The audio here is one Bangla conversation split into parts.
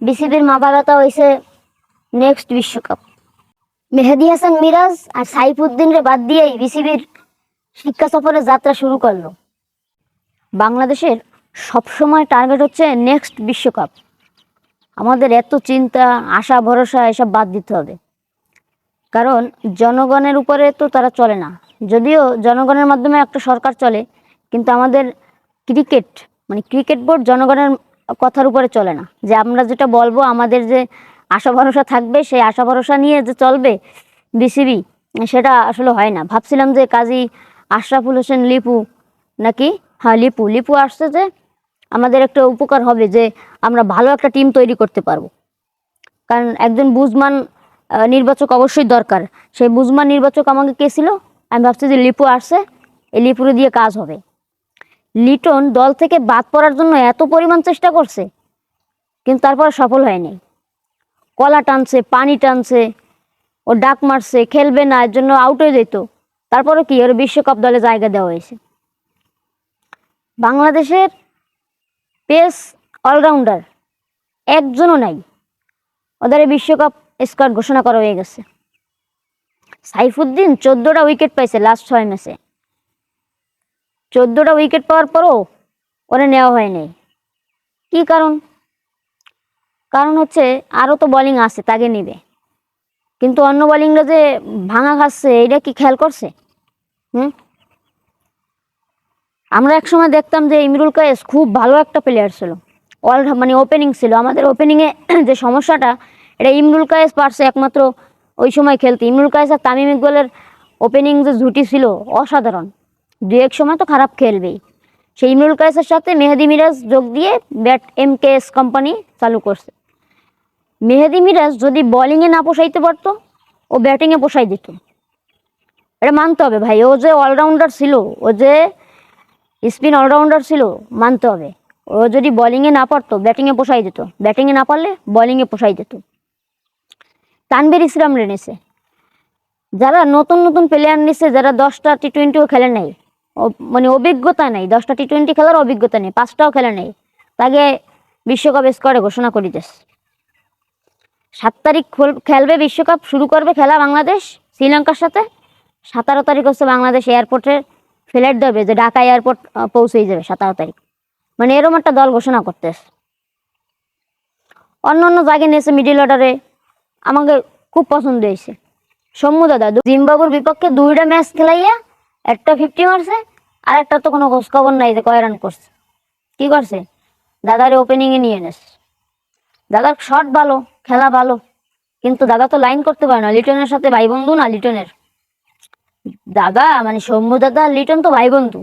বিসিবির মাথা ব্যথা হয়েছে নেক্সট বিশ্বকাপ। মেহেদি হাসান মিরাজ আর সাইফুদ্দিনরে বাদ দিয়েই বিসিবির শিক্ষা সফরের যাত্রা শুরু করল। বাংলাদেশের সবসময় টার্গেট হচ্ছে নেক্সট বিশ্বকাপ। আমাদের এত চিন্তা, আশা, ভরসা, এসব বাদ দিতে হবে। কারণ জনগণের উপরে তো তারা চলে না। যদিও জনগণের মাধ্যমে একটা সরকার চলে, কিন্তু আমাদের ক্রিকেট মানে ক্রিকেট বোর্ড জনগণের কথার উপরে চলে না। যে আমরা যেটা বলব, আমাদের যে আশা ভরসা থাকবে, সেই আশা ভরসা নিয়ে যে চলবে বিসিবি সেটা আসলে হয় না। ভাবছিলাম যে কাজী আশরাফুল হোসেন লিপু নাকি? হ্যাঁ লিপু। লিপু আসছে যে আমাদের একটা উপকার হবে যে আমরা ভালো একটা টিম তৈরি করতে পারব। কারণ একজন বুজমান নির্বাচক অবশ্যই দরকার। সেই বুজমান নির্বাচক আমাকে কে ছিল? আমি ভাবছি যে লিপু আসছে। এই লিপুরে দিয়ে কাজ হবে। লিটন দল থেকে বাদ পড়ার জন্য এত পরিমাণ চেষ্টা করছে, কিন্তু তারপরে সফল হয়নি। কলা টানছে, পানি টানছে, ও ডাক মারছে, খেলবে না, এর জন্য আউট হয়ে যেত। তারপরে কি, ওর বিশ্বকাপ দলে জায়গা দেওয়া হয়েছে। বাংলাদেশের পেস অলরাউন্ডার একজনও নাই। ওদের বিশ্বকাপ স্কোয়াড ঘোষণা করা হয়ে গেছে। সাইফুদ্দিন চোদ্দোটা উইকেট পাইছে লাস্ট ছয় ম্যাচে চোদ্দোটা উইকেট পাওয়ার পরও ওরে নেওয়া হয়নি। কি কারণ? কারণ হচ্ছে আরও তো বোলিং আছে, তাকে নিবে। কিন্তু অন্য বোলিংরা যে ভাঙা খাচ্ছে এটা কি খেয়াল করছে? হুম? আমরা একসময় দেখতাম যে ইমরুল কায়েস খুব ভালো একটা প্লেয়ার ছিল। অল মানে ওপেনিং ছিল। আমাদের ওপেনিংয়ে যে সমস্যাটা, এটা ইমরুল কায়েস পারছে একমাত্র ওই সময় খেলতে। ইমরুল কায়েস আর তামিম ইকবালের ওপেনিং যে জুটি ছিল, অসাধারণ। দু এক সময় তো খারাপ খেলবেই। সেই ইমরুল কায়েসের সাথে মেহেদি মিরাজ যোগ দিয়ে bat M K S company চালু করছে। মেহেদি মিরাজ যদি বলিংয়ে না পোষাইতে পারতো, ও ব্যাটিংয়ে পোষাই দিত। এটা মানতে হবে ভাই, ও যে অলরাউন্ডার ছিল, ও যে স্পিন অলরাউন্ডার ছিল, মানতে হবে। ও যদি বোলিংয়ে না পারতো ব্যাটিংয়ে পোষাই দিত। ব্যাটিংয়ে না পারলে বলিংয়ে পোষাই দিত। তানভীর ইসলাম রেনেছে যারা নতুন নতুন প্লেয়ার নিচ্ছে যারা দশটা টি টোয়েন্টিও খেলে নাই মানে অভিজ্ঞতা নেই। দশটা টি টোয়েন্টি খেলার অভিজ্ঞতা নেই, পাঁচটাও খেলা নেই। তাকে বিশ্বকাপ স্কোয়াডে ঘোষণা করে দিয়েছে। সাত তারিখ খেলবে বিশ্বকাপ, শুরু করবে খেলা বাংলাদেশ, শ্রীলঙ্কার সাথে। সতেরো তারিখ হচ্ছে বাংলাদেশ এয়ারপোর্টে ফ্লাইট দেবে যে ঢাকা এয়ারপোর্ট পৌঁছেই যাবে সতেরো তারিখ। মানে এরকম একটা দল ঘোষণা করতেছে। অন্য অন্য জায়গায় নিয়েছে মিডিল অর্ডারে আমাকে খুব পছন্দ হয়েছে। সৌম্য দাদা জিম্বাবুর বিপক্ষে দুইটা ম্যাচ খেলাইয়া একটা ফিফটি মারছে, আর একটা তো কোনো খোঁজ খবর নাই যে কয় রান করছে। কি করছে? দাদার ওপেনিংয়ে নিয়ে নেস দাদার শট ভালো, খেলা ভালো, কিন্তু দাদা তো লাইন করতে পারে না। লিটনের সাথে ভাই বন্ধু না লিটনের? দাদা মানে সৌম্য দাদা লিটন তো ভাই বন্ধু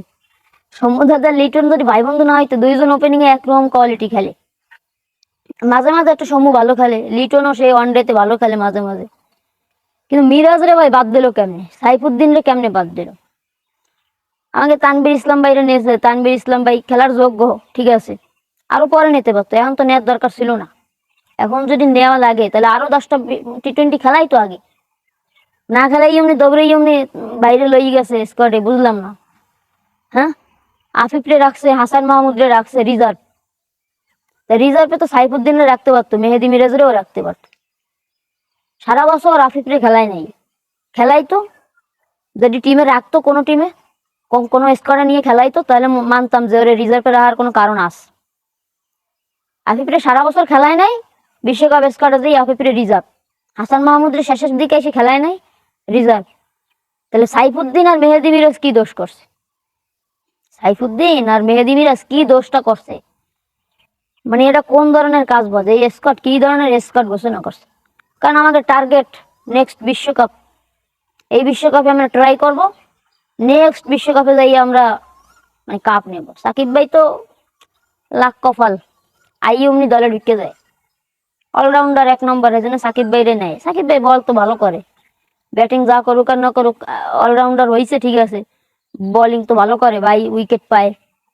সৌম্য দাদা লিটন যদি ভাই বন্ধু না হয়, তো দুইজন ওপেনিং এ একরকম কোয়ালিটি খেলে। মাঝে মাঝে একটা সৌম্য ভালো খেলে। লিটনও সেই ওয়ানডেতে ভালো খেলে মাঝে মাঝে। কিন্তু মিরাজ রে ভাই বাদ দিল কেমনে? সাইফুদ্দিন রে কেমনে বাদ দিল? আমাকে তানবির ইসলাম ভাইরে নিয়েছে। তানবির ইসলাম ভাই খেলার যোগ্য, ঠিক আছে। আরও পরে নিতে পারতো, এখন তো নেওয়ার দরকার ছিল না। এখন যদি নেওয়া লাগে, তাহলে আরও দশটা টি টোয়েন্টি খেলাই তো আগে। না খেলাই এমনি দৌড়ে এমনি বাইরে লই গেছে স্কোয়াডে বুঝলাম না। হ্যাঁ? আফিফরে রাখছে, হাসান মাহমুদরে রাখছে, রিজার্ভ। তা রিজার্ভে তো সাইফুদ্দিনে রাখতে পারতো, মেহেদি মিরাজরেও রাখতে পারতো। সারা বছর আফিফরে খেলায় নেই। খেলাই তো, যদি টিমে রাখতো কোনো টিমে কোনো স্কোয়াডে নিয়ে খেলাই তো, তাহলে মানতাম যে ওরে রিজার্ভে রাখার কোনো কারণ আছে। আফিফরে সারা বছর খেলায় নাই, বিশ্বকাপ স্কোয়াডে দিয়ে আফিফরে রিজার্ভ হাসান মাহমুদের শেষের দিকে এসে খেলায় নাই রিজার্ভ তাহলে সাইফুদ্দিন আর মেহেদি মিরাজ কি দোষ করছে? সাইফুদ্দিন আর মেহেদি মিরাজ কি দোষটা করছে? মানে এটা কোন ধরনের কাজ বোঝে এই স্কট কি ধরনের স্কট ঘোষণা করছে? কারণ আমাদের টার্গেট নেক্সট বিশ্বকাপ। এই বিশ্বকাপে আমরা ট্রাই করব। নেক্সট বিশ্বকাপে যাই আমরা মানে কাপ নেব। সাকিব ভাই তো লাখ কফাল আই অমনি দলে ঢুকে যায়। অলরাউন্ডার এক নম্বর এই জন্য সাকিব ভাইরে নেয়। সাকিব ভাই বল তো ভালো করে। ব্যাটিং যা করুক আর না করুক অলরাউন্ডার হয়েছে ঠিক আছে। বলিং তো ভালো করে, ভাই উইকেট পায়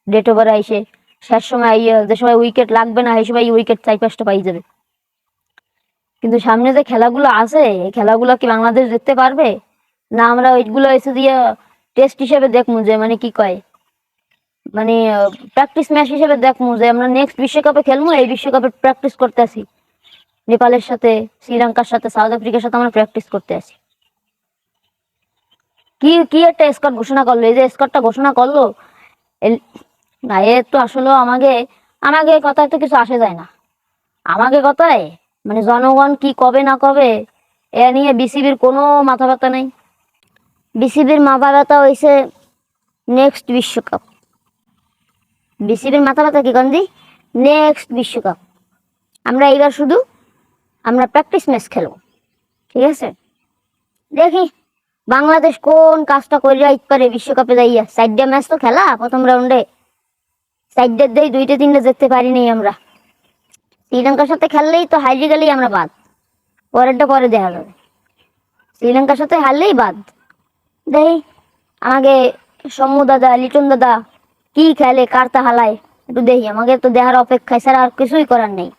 ডেট ওভার আইসে শেষ সময় যে সময় উইকেট লাগবে না, সেই সময় উইকেট চাই পাঁচটা পাই যাবে। কিন্তু সামনে যে খেলাগুলো আছে, এই খেলাগুলো কি বাংলাদেশ দেখতে পারবে? না আমরা ওইগুলো এসে দিয়ে টেস্ট হিসেবে দেখমু যে মানে কি কয়? মানে প্র্যাকটিস ম্যাচ হিসেবে দেখমু যে আমরা নেক্সট বিশ্বকাপে খেলব এই বিশ্বকাপে প্র্যাকটিস করতে আসি। নেপালের সাথে, শ্রীলঙ্কার সাথে, সাউথ আফ্রিকার সাথে আমরা প্র্যাকটিস করতে আসি। কি কি একটা স্কট ঘোষণা করল? এই যে স্কটটা ঘোষণা করল না, এ তো আসলে আমাকে আমাকে কথায় তো কিছু আসে যায় না। আমাকে কথায় মানে জনগণ কি কবে না কবে, এ নিয়ে বিসিবির কোনো মাথা ব্যথা নেই। বিসিবির মাথা ব্যথা হয়েছে নেক্সট বিশ্বকাপ। বিসিবির মাথা ব্যথা কি কন্দি নেক্সট বিশ্বকাপ। আমরা এইবার শুধু, আমরা প্র্যাকটিস ম্যাচ খেলব। ঠিক আছে? দেখি বাংলাদেশ কোন কাজটা করে যাইতে পারে বিশ্বকাপে যাইয়া। চারটে ম্যাচ তো খেলা, প্রথম রাউন্ডে। চারটের দেই দুইটা তিনটে যেতে পারিনি আমরা। শ্রীলঙ্কার সাথে খেললেই তো হারিয়ে গেলেই আমরা বাদ। পরেরটা পরে দেখা যাবে। শ্রীলঙ্কার সাথে হারলেই বাদ। দেখি আমাকে সম্মু দাদা, লিটন দাদা, কি খেলে কার্তা হালায়, একটু দেখি আমাকে তো দেহার অপেক্ষায় ছাড়া আর কিছুই করার নেই।